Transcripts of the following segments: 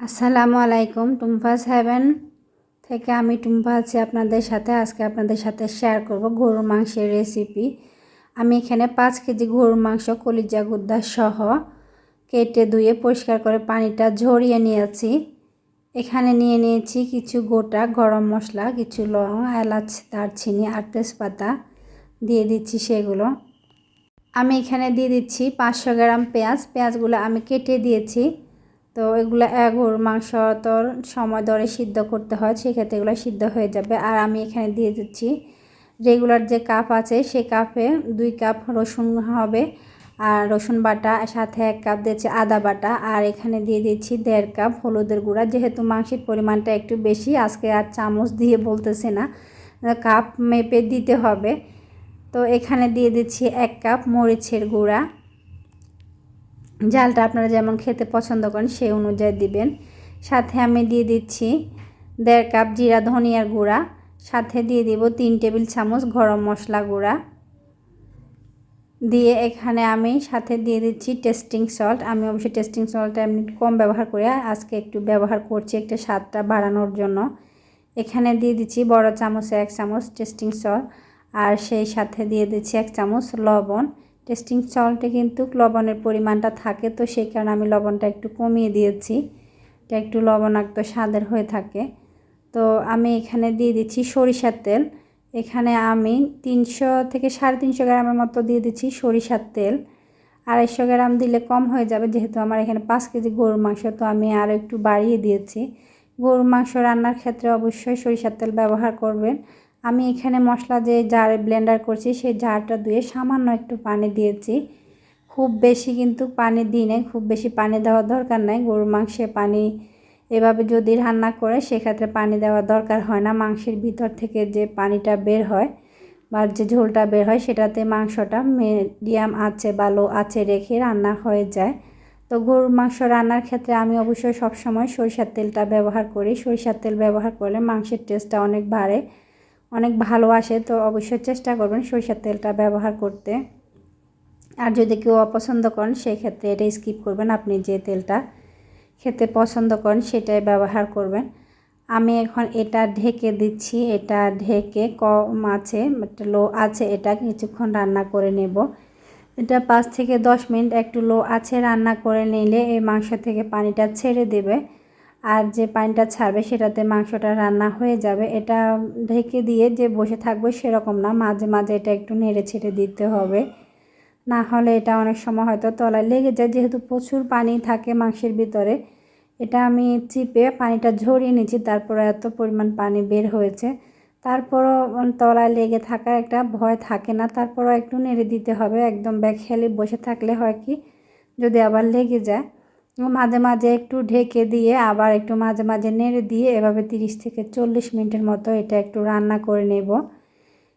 আসসালামু আলাইকুম টুম্পাস হেভেন থেকে আমি টুম্পা আছি আপনাদের সাথে। আজকে আপনাদের সাথে শেয়ার করব গরুর মাংসের রেসিপি আমি এখানে পাঁচ কেজি গরুর মাংস কলিজা গুদ্দা সহ কেটে ধুয়ে পরিষ্কার করে পানিটা ঝরিয়ে নিয়েছি। এখানে নিয়ে নিয়েছি কিছু গোটা গরম মশলা, কিছু লং, এলাচ, দারচিনি আর তেজপাতা। দিয়ে দিচ্ছি সেগুলো। আমি এখানে দিয়ে দিচ্ছি পাঁচশো গ্রাম পেঁয়াজ। পেঁয়াজগুলো আমি কেটে দিয়েছি। তো এগুলো গরুর মাংস তো সময় ধরে সিদ্ধ করতে হয়, সেক্ষেত্রে এগুলো সিদ্ধ হয়ে যাবে। আর আমি এখানে দিয়ে দিচ্ছি রেগুলার যে কাপ আছে, সে কাপে দুই কাপ রসুন হবে আর রসুন বাটা, সাথে এক কাপ দিয়েছি আদা বাটা। আর এখানে দিয়ে দিচ্ছি দেড় কাপ হলুদের গুঁড়া। যেহেতু মাংসের পরিমাণটা একটু বেশি, আজকে আর চামচ দিয়ে বলতেছে না, কাপ মেপে দিতে হবে। তো এখানে দিয়ে দিচ্ছি এক কাপ মরিচের গুঁড়া। জালটা আপনারা যেমন খেতে পছন্দ করেন সেই অনুযায়ী দিবেন। সাথে আমি দিয়ে দিচ্ছি দেড় কাপ জিরা, ধনিয়ার গুঁড়া। সাথে দিয়ে দিব তিন টেবিল চামচ গরম মশলা গুঁড়া। দিয়ে এখানে আমি সাথে দিয়ে দিচ্ছি টেস্টিং সল্ট। আমি অবশ্যই টেস্টিং সল্টটা এমনি কম ব্যবহার করে আজকে একটু ব্যবহার করছি একটা স্বাদটা বাড়ানোর জন্য। এখানে দিয়ে দিচ্ছি বড় চামচে এক চামচ টেস্টিং সল্ট, আর সেই সাথে দিয়ে দিচ্ছি এক চামচ লবণ। টেস্টিং সল্টে কিন্তু লবণের পরিমাণটা থাকে, তো সেই কারণে আমি লবণটা একটু কমিয়ে দিয়েছি। এটা একটু লবণাক্ত স্বাদের হয়ে থাকে। তো আমি এখানে দিয়ে দিচ্ছি সরিষার তেল। এখানে আমি তিনশো থেকে সাড়ে তিনশো গ্রামের মতো দিয়ে দিচ্ছি সরিষার তেল। আড়াইশো গ্রাম দিলে কম হয়ে যাবে, যেহেতু আমার এখানে পাঁচ কেজি গরুর মাংস, তো আমি আরও একটু বাড়িয়ে দিয়েছি। গরুর মাংস রান্নার ক্ষেত্রে অবশ্যই সরিষার তেল ব্যবহার করবেন। আমি এখানে মশলা যে জারে ব্লেন্ডার করছি, সেই জারটা ধুয়ে সামান্য একটু পানি দিয়েছি। খুব বেশি কিন্তু পানি দিই নাই, খুব বেশি পানি দেওয়ার দরকার নাই। গরুর মাংসে পানি এভাবে যদি রান্না করে, সেক্ষেত্রে পানি দেওয়ার দরকার হয় না। মাংসের ভিতর থেকে যে পানিটা বের হয় বা যে ঝোলটা বের হয়, সেটাতে মাংসটা মিডিয়াম আছে বা লো আছে রেখে রান্না হয়ে যায়। তো গরুর মাংস রান্নার ক্ষেত্রে আমি অবশ্যই সবসময় সরিষার তেলটা ব্যবহার করি। সরিষার তেল ব্যবহার করলে মাংসের টেস্টটা অনেক বাড়ে। অনেক ভালো আসে, তো অবশ্যই চেষ্টা করবেন সরিষার তেলটা ব্যবহার করতে। আর যদি কেউ অপছন্দ করেন সেই ক্ষেত্রে এটা স্কিপ করবেন। আপনি যে তেলটা খেতে পছন্দ করেন, সেটাই ব্যবহার করবেন। আমি এখন এটা ঢেকে দিচ্ছি। এটা ঢেকে কম আছে লো আছে, এটা কিছুক্ষণ রান্না করে নেব। এটা পাঁচ থেকে দশ মিনিট একটু লো আছে, রান্না করে নিলে এই মাংস থেকে পানিটা ছেড়ে দেবে। আর যে পানিটা ছাড়বে সেটাতে মাংসটা রান্না হয়ে যাবে। এটা ঢেকে দিয়ে যে বসে থাকবে সেরকম না, মাঝে মাঝে এটা একটু নেড়ে ছেড়ে দিতে হবে। না হলে এটা অনেক সময় হয়তো তলায় লেগে যায়, যেহেতু প্রচুর পানি থাকে মাংসের ভিতরে। এটা আমি চিপে পানিটা ঝরিয়ে নিচ্ছি তারপরে এত পরিমাণ পানি বের হয়েছে। তারপরও তলায় লেগে থাকার একটা ভয় থাকে না, তারপরও একটু নেড়ে দিতে হবে। একদম ব্যাগ খেলে বসে থাকলে হয় কি, যদি আবার লেগে যায়। মাঝে মাঝে একটু ঢেকে দিয়ে আবার একটু মাঝে মাঝে নেড়ে দিয়ে এভাবে তিরিশ থেকে চল্লিশ মিনিটের মতো এটা একটু রান্না করে নেব।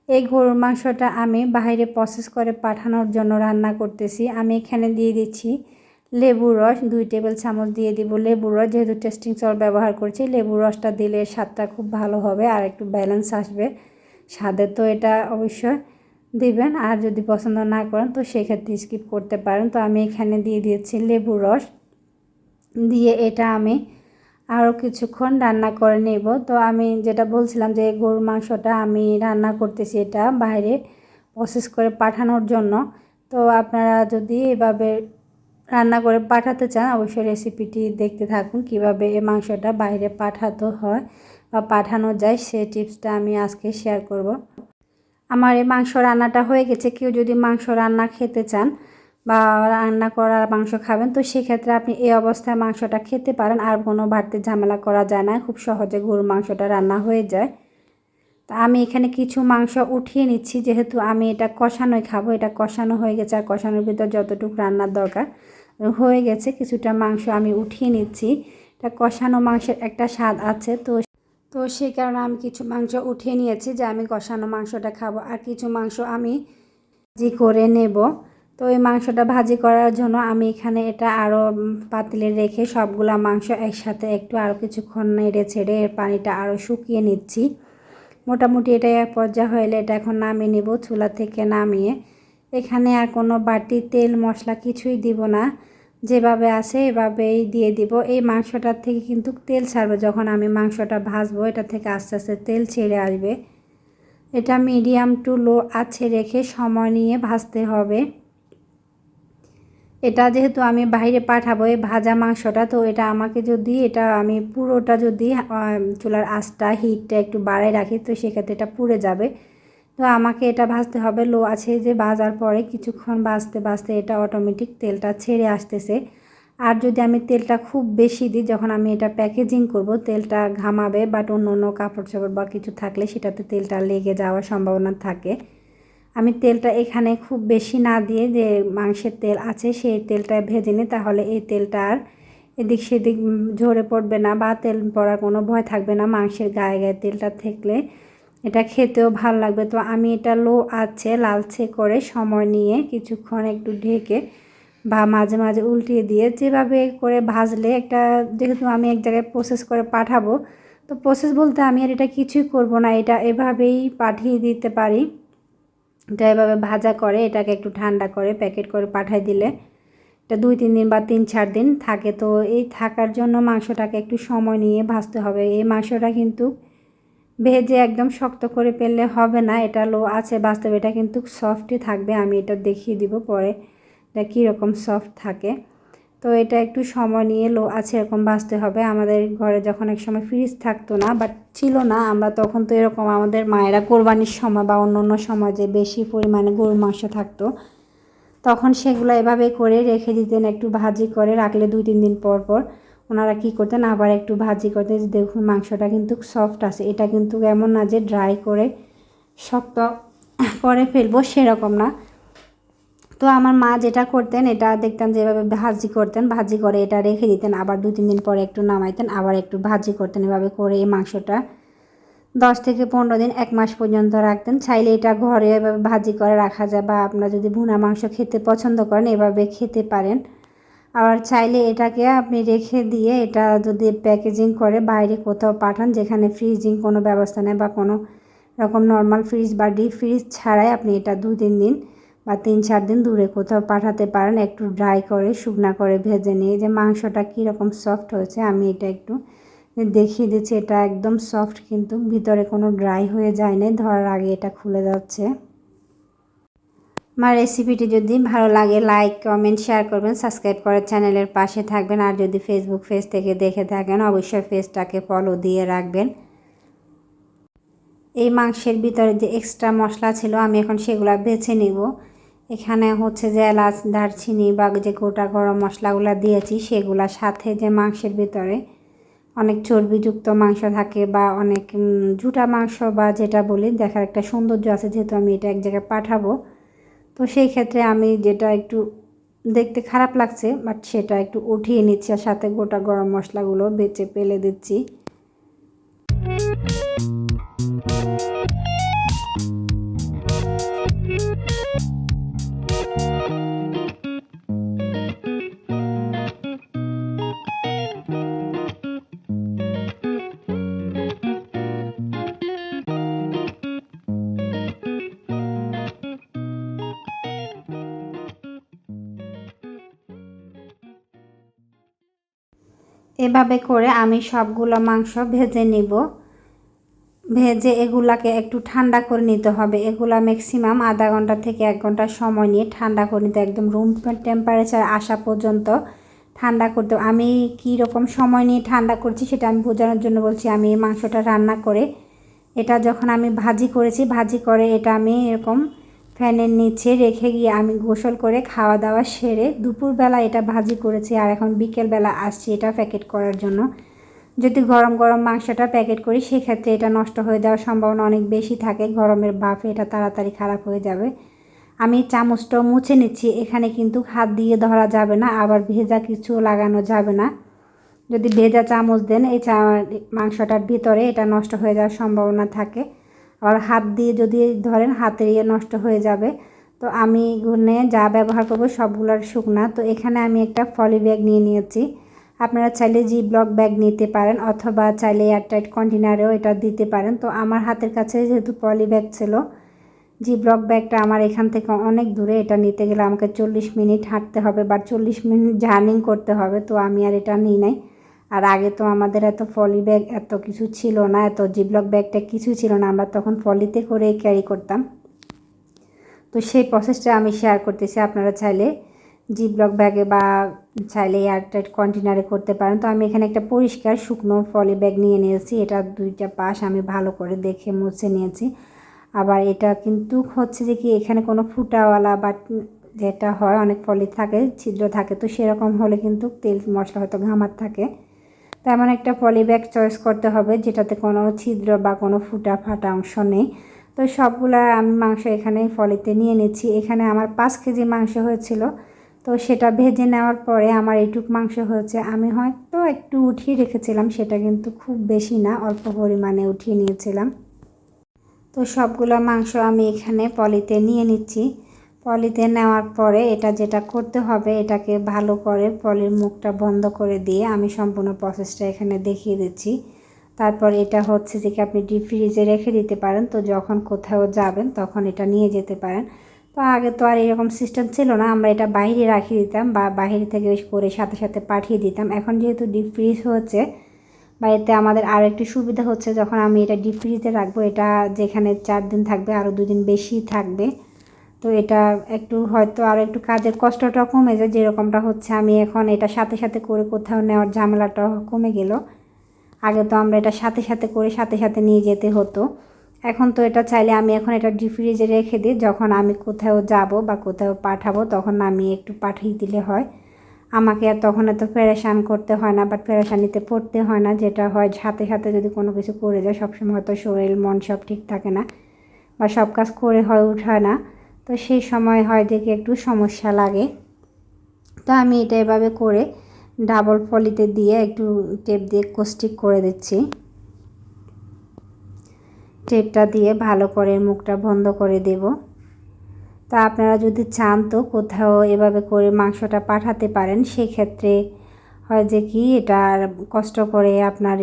এই গরুর মাংসটা আমি বাইরে প্রসেস করে পাঠানোর জন্য রান্না করতেছি। আমি এখানে দিয়ে দিচ্ছি লেবুর রস, দুই টেবিল চামচ দিয়ে দিব লেবুর রস, যেহেতু টেস্টিং সল্ট ব্যবহার করছি, লেবুর রসটা দিলে স্বাদটা খুব ভালো হবে আর একটু ব্যালেন্স আসবে। স্বাদে তো এটা অবশ্যই দিবেন, আর যদি পছন্দ না করেন তো সেক্ষেত্রে স্কিপ করতে পারেন। তো আমি এখানে দিয়ে দিয়েছি লেবুর রস। দিয়ে এটা আমি আরও কিছুক্ষণ রান্না করে নেব। তো আমি যেটা বলছিলাম যে গরুর মাংসটা আমি রান্না করতেছি এটা বাইরে প্রসেস করে পাঠানোর জন্য। তো আপনারা যদি এভাবে রান্না করে পাঠাতে চান, অবশ্যই রেসিপিটি দেখতে থাকুন, কীভাবে এই মাংসটা বাইরে পাঠাতে হয় বা পাঠানো যায় সে টিপসটা আমি আজকে শেয়ার করব। আমার এই মাংস রান্নাটা হয়ে গেছে। কেউ যদি মাংস রান্না খেতে চান বা রান্না করার মাংস খাবেন, তো সেক্ষেত্রে আপনি এই অবস্থায় মাংসটা খেতে পারেন আর কোনো বাড়তি ঝামেলা করা যায় না, খুব সহজে গরুর মাংসটা রান্না হয়ে যায়। তা আমি এখানে কিছু মাংস উঠিয়ে নিচ্ছি, যেহেতু আমি এটা কষানোই খাব, এটা কষানো হয়ে গেছে আর কষানোর ভিতর যতটুকু রান্নার দরকার হয়ে গেছে, কিছুটা মাংস আমি উঠিয়ে নিচ্ছি। এটা কষানো মাংসের একটা স্বাদ আছে, তো তো সেই কারণে আমি কিছু মাংস উঠিয়ে নিয়েছি যে আমি কষানো মাংসটা খাব, আর কিছু মাংস আমি জি করে নেব। তো এই মাংসটা ভাজি করার জন্য আমি এখানে এটা আরও পাতিলে রেখে সবগুলা মাংস একসাথে একটু আরও কিছুক্ষণ নেড়ে ছেড়ে এর পানিটা আরও শুকিয়ে নিচ্ছি। মোটামুটি এটা এক পর্যায়ে হলে এটা এখন নামিয়ে নেব, চুলা থেকে নামিয়ে। এখানে আর কোনো বাটি, তেল, মশলা কিছুই দিব না। যেভাবে আছে এভাবেই দিয়ে দিব। এই মাংসটার থেকে কিন্তু তেল ছাড়বে, যখন আমি মাংসটা ভাজবো এটা থেকে আস্তে আস্তে তেল ছেড়ে আসবে। এটা মিডিয়াম টু লো আছে রেখে সময় নিয়ে ভাজতে হবে। এটা যেহেতু আমি বাইরে পাঠাবো এই ভাজা মাংসটা, তো এটা আমাকে যদি এটা আমি পুরোটা যদি চুলার আঁচটা হিটটা একটু বাড়ায় রাখি, তো সেক্ষেত্রে এটা পুড়ে যাবে। তো আমাকে এটা ভাজতে হবে, লো আছে যে ভাজার পরে কিছুক্ষণ ভাজতে ভাজতে এটা অটোমেটিক তেলটা ছেড়ে আসতেছে। আর যদি আমি তেলটা খুব বেশি দিই, যখন আমি এটা প্যাকেজিং করব, তেলটা ঘামাবে বাট অন্য অন্য কাপড় চাপড় বা কিছু থাকলে সেটাতে তেলটা লেগে যাওয়ার সম্ভাবনা থাকে। আমি তেলটা এখানে খুব বেশি না দিয়ে যে মাংসের তেল আছে সেই তেলটা ভেজে নিই, তাহলে এই তেলটা আর এদিক সেদিক ঝরে পড়বে না বা তেল পড়ার কোনো ভয় থাকবে না। মাংসের গায়ে গায়ে তেলটা থাকলে এটা খেতেও ভালো লাগবে। তো আমি এটা লো আছে লালচে করে সময় নিয়ে কিছুক্ষণ একটু ঢেকে বা মাঝে মাঝে উল্টিয়ে দিয়ে যেভাবে করে ভাজলে একটা যেহেতু আমি এক জায়গায় প্রসেস করে পাঠাবো, তো প্রসেস বলতে আমি আর এটা কিছুই করব না। এটা এভাবেই পাঠিয়ে দিতে পারি। এটা এভাবে ভাজা করে, এটাকে একটু ঠান্ডা করে প্যাকেট করে পাঠাই দিলে। এটা দুই, তিন দিন বা তিন, চার দিন থাকে। তো এই থাকার জন্য মাংসটাকে একটু সময় নিয়ে ভাজতে হবে। এই মাংসটা কিন্তু ভেজে একদম শক্ত করে পেললে হবে না। এটা লো আছে বাস্তবে, এটা কিন্তু সফটই থাকবে। আমি এটা দেখিয়ে দিব পরে। এটা কীরকম সফট থাকে। তো এটা একটু সময় নিয়ে লো আছে এরকম বাঁচতে হবে। আমাদের ঘরে যখন এক সময় ফ্রিজ থাকতো না বাট ছিল না, আমরা তখন তো এরকম আমাদের মায়েরা কোরবানির সময় বা অন্য অন্য সময় যে বেশি পরিমাণে গরুর মাংস থাকতো, তখন সেগুলো এভাবে করে রেখে দিতেন, একটু ভাজি করে রাখলে দুই তিন দিন পর পর ওনারা কী করতেন, আবার একটু ভাজি করতেন দেখুন মাংসটা কিন্তু সফট আছে। এটা কিন্তু এমন না যে ড্রাই করে শক্ত করে ফেলব সেরকম না। তো আমার মা যেটা করতেন, এটা দেখতাম যেভাবে ভাজি করতেন, ভাজি করে এটা রেখে দিতেন, আবার দু, তিন দিন পরে একটু নামাইতেন, আবার একটু ভাজি করতেন, এভাবে করে এই মাংসটা দশ থেকে পনেরো দিন, এক মাস পর্যন্ত রাখতেন। চাইলে এটা ঘরে এভাবে ভাজি করে রাখা যায় বা আপনারা যদি ভুনা মাংস খেতে পছন্দ করেন, এভাবে খেতে পারেন। আবার চাইলে এটাকে আপনি রেখে দিয়ে এটা যদি প্যাকেজিং করে বাইরে কোথাও পাঠান, যেখানে ফ্রিজিং কোনো ব্যবস্থা নেই বা কোনো রকম নর্মাল ফ্রিজ বা ডিপ ফ্রিজ ছাড়াই আপনি এটা দু, তিন দিন বা তিন, চার দিন দূরে কোথাও পাঠাতে পারেন, একটু ড্রাই করে, শুকনা করে ভেজে নিয়ে যে মাংসটা কীরকম সফট হয়েছে, আমি এটা একটু দেখিয়ে দিচ্ছি। এটা একদম সফট কিন্তু ভিতরে কোনো ড্রাই হয়ে যায় না ধরার আগে এটা খুলে যাচ্ছে। আমার রেসিপিটি যদি ভালো লাগে লাইক কমেন্ট শেয়ার করবেন সাবস্ক্রাইব করে চ্যানেলের পাশে থাকবেন। আর যদি ফেসবুক পেজ থেকে দেখে থাকেন, অবশ্যই পেজটাকে ফলো দিয়ে রাখবেন। এই মাংসের ভিতরে যে এক্সট্রা মশলা ছিল, আমি এখন সেগুলো বেছে নিব। এখানে হচ্ছে যে এলাচ, দারচিনি বা যে গোটা গরম মশলাগুলো দিয়েছি সেগুলোর সাথে যে মাংসের ভিতরে অনেক চর্বিযুক্ত মাংস থাকে বা অনেক জুটা মাংস বা যেটা বলি, দেখার একটা সৌন্দর্য আছে যেহেতু আমি এটা এক জায়গায় পাঠাবো। তো সেই ক্ষেত্রে আমি যেটা একটু দেখতে খারাপ লাগছে বাট সেটা একটু উঠিয়ে নিচ্ছি আর সাথে গোটা গরম মশলাগুলো বেচে পেলে দিচ্ছি। এভাবে করে আমি সবগুলো মাংস ভেজে নিব। ভেজে এগুলাকে একটু ঠান্ডা করে নিতে হবে। এগুলা ম্যাক্সিমাম আধা ঘণ্টা থেকে এক ঘণ্টা সময় নিয়ে ঠান্ডা করে নিতে একদম রুম টেম্পারেচার আসা পর্যন্ত ঠান্ডা করতে আমি কী রকম সময় নিয়ে ঠান্ডা করছি সেটা আমি বোঝানোর জন্য বলছি, আমি এই মাংসটা রান্না করে এটা যখন আমি ভাজি করেছি, ভাজি করে এটা আমি এরকম ফ্যানের নিচে রেখে গিয়ে আমি গোসল করে খাওয়া দাওয়া সেরে দুপুরবেলা এটা ভাজি করেছি আর এখন বিকেলবেলা আসছি এটা প্যাকেট করার জন্য। যদি গরম গরম মাংসটা প্যাকেট করি, সেক্ষেত্রে এটা নষ্ট হয়ে যাওয়ার সম্ভাবনা অনেক বেশি থাকে। গরমের বাফে এটা তাড়াতাড়ি খারাপ হয়ে যাবে। আমি চামচটাও মুছে নিচ্ছি, এখানে কিন্তু হাত দিয়ে ধরা যাবে না, আবার ভেজা কিছু লাগানো যাবে না। যদি ভেজা চামচ দেন, এই চা, মাংসটার ভিতরে এটা নষ্ট হয়ে যাওয়ার সম্ভাবনা থাকে। আবার হাত দিয়ে যদি ধরেন হাতের ইয়ে নষ্ট হয়ে যাবে, তো আমি গুনে যা ব্যবহার করব সবগুলোর শুকনা। তো এখানে আমি একটা ফলি ব্যাগ নিয়ে নিয়েছি। আপনারা চাইলে জি ব্লক ব্যাগ নিতে পারেন অথবা চাইলে এয়ারটাইট কন্টেনারেও এটা দিতে পারেন। তো আমার হাতের কাছে যেহেতু পলি ব্যাগ ছিল জি ব্লক ব্যাগটা আমার এখান থেকে অনেক দূরে, এটা নিতে গেলে আমাকে চল্লিশ মিনিট হাঁটতে হবে বা চল্লিশ মিনিট জার্নিং করতে হবে, তো আমি আর এটা নিই নাই। আর আগে তো আমাদের এত ফলি ব্যাগ এত কিছু ছিল না, এত জিব্লক ব্যাগটা কিছু ছিল না, আমরা তখন ফলিতে করে ক্যারি করতাম। তো সেই প্রসেসটা আমি শেয়ার করতেছি, আপনারা চাইলে জি ব্লক ব্যাগে বা চাইলে এয়ারটাইট কন্টেনারে করতে পারেন। তো আমি এখানে একটা পরিষ্কার শুকনো ফলি ব্যাগ নিয়ে নিয়েছি, এটা দুইটা পাশ আমি ভালো করে দেখে মুছে নিয়েছি। আবার এটা কিন্তু হচ্ছে যে কি, এখানে কোনো ফুটাওয়ালা বা যেটা হয়, অনেক ফলি থাকে, ছিদ্র থাকে, তো সেরকম হলে কিন্তু তেল মশলা হয়তো ঘামার থাকে। তেমন একটা পলিব্যাগ চয়েস করতে হবে, যেটাতে কোনো ছিদ্র বা কোনো ফুটা ফাটা অংশ নেই। তো সবগুলা আমি মাংস এখানে ফলিতে নিয়ে নিচ্ছি। এখানে আমার পাঁচ কেজি মাংস হয়েছিল। তো সেটা ভেজে নেওয়ার পরে আমার এইটুক মাংস হয়েছে। আমি হয়তো একটু উঠিয়ে রেখেছিলাম, সেটা কিন্তু খুব বেশি না, অল্প পরিমাণে উঠিয়ে নিয়েছিলাম। তো সবগুলো মাংস আমি এখানে পলিতে নিয়ে নিচ্ছি। পলিতে নেওয়ার পরে এটা যেটা করতে হবে, এটাকে ভালো করে পলির মুখটা বন্ধ করে দিয়ে আমি সম্পূর্ণ প্রসেসটা এখানে দেখিয়ে দিচ্ছি। তারপর এটা হচ্ছে যে আপনি ডিপ ফ্রিজে রেখে দিতে পারেন। তো যখন কোথাও যাবেন তখন এটা নিয়ে যেতে পারেন। তো আগে তো আর এরকম সিস্টেম ছিল না, আমরা এটা বাইরে রাখিয়ে দিতাম বা বাইরে থেকে করে সাথে সাথে পাঠিয়ে দিতাম। এখন যেহেতু ডিপ ফ্রিজ হচ্ছে, বা এতে আমাদের আরও একটু সুবিধা হচ্ছে, যখন আমি এটা ডিপ ফ্রিজে রাখব, এটা যেখানে চার দিন থাকবে আরও দুদিন বেশি থাকবে তো এটা একটু হয়তো আর একটু কাজের কষ্টটা কমে যায়, যেরকমটা হচ্ছে আমি এখন এটা সাথে সাথে করে কোথাও নেওয়ার ঝামেলাটা কমে গেল। আগে তো আমরা এটা সাথে সাথে করে সাথে সাথে নিয়ে যেতে হতো। এখন তো এটা চাইলে আমি এখন এটা ফ্রিজে রেখে দিই, যখন আমি কোথাও যাব বা কোথাও পাঠাবো তখন আমি একটু পাঠিয়ে দিলে হয়। আমাকে আর তখন এত প্যারেশান করতে হয় না বাট প্যারেশানিতে পড়তে হয় না, যেটা হয় সাথে সাথে যদি কোনো কিছু করে যায় সবসময় হয়তো শরীর, মন সব ঠিক থাকে না বা সব কাজ করে হয় উঠায় না। তো সেই সময় হয় কি একটু সমস্যা লাগে। তো আমি এটা এভাবে করে ডাবল পলিতে দিয়ে একটু টেপ দিয়ে কোস্টিক করে দিচ্ছি। টেপটা দিয়ে ভালো করে মুখটা বন্ধ করে দেব। তা আপনারা যদি চান তো কোথাও এভাবে করে মাংসটা পাঠাতে পারেন, সেক্ষেত্রে হয় যে কি এটা কষ্ট করে আপনার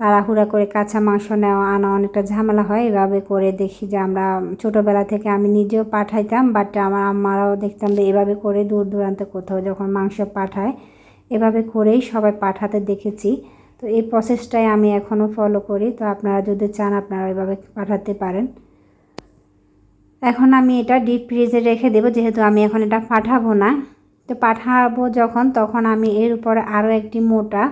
তাড়াহুড়া করে কাঁচা মাংস নেওয়া আনা অনেকটা ঝামেলা হয়। এভাবে করে দেখি যে আমরা ছোটোবেলা থেকে আমি নিজেও পাঠাইতাম বাট আমার আম্মারাও দেখতাম যে এভাবে করে দূর দূরান্তে কোথাও যখন মাংস পাঠায়, এভাবে করেই সবাই পাঠাতে দেখেছি। তো এই প্রসেসটাই আমি এখনও ফলো করি। তো আপনারা যদি চান আপনারা এভাবে পাঠাতে পারেন। এখন আমি এটা ডিপ ফ্রিজে রেখে দেবো, যেহেতু আমি এখন এটা পাঠাবো না। তো পাঠাবো যখন, তখন আমি এর উপরে আরও একটি মোটা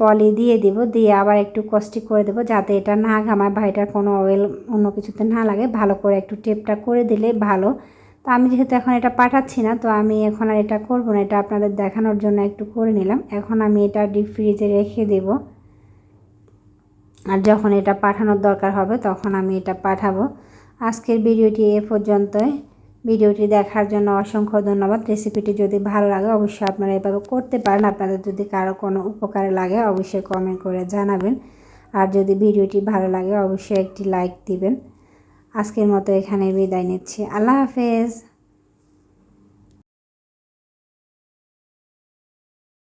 পলি দিয়ে দেব, দিয়ে আবার একটু কষ্টি করে দেবো যাতে এটা না ঘামায় বা এটার কোনো অয়েল অন্য কিছুতে না লাগে। ভালো করে একটু টেপটা করে দিলে ভালো। তো আমি যেহেতু এখন এটা পাঠাচ্ছি না, তো আমি এখন আর এটা করব না, এটা আপনাদের দেখানোর জন্য একটু করে নিলাম। এখন আমি এটা ডিপ ফ্রিজে রেখে দেব। আর যখন এটা পাঠানোর দরকার হবে, তখন আমি এটা পাঠাবো। আজকের ভিডিওটি এ পর্যন্তই। ভিডিওটি দেখার জন্য অসংখ্য ধন্যবাদ। রেসিপিটি যদি ভালো লাগে, অবশ্যই আপনারা এভাবে করতে পারেন। আপনাদের যদি কারও কোনো উপকারে লাগে, অবশ্যই কমেন্ট করে জানাবেন। আর যদি ভিডিওটি ভালো লাগে, অবশ্যই একটি লাইক দিবেন। আজকের মতো এখানে বিদায় নিচ্ছি। আল্লাহ হাফেজ।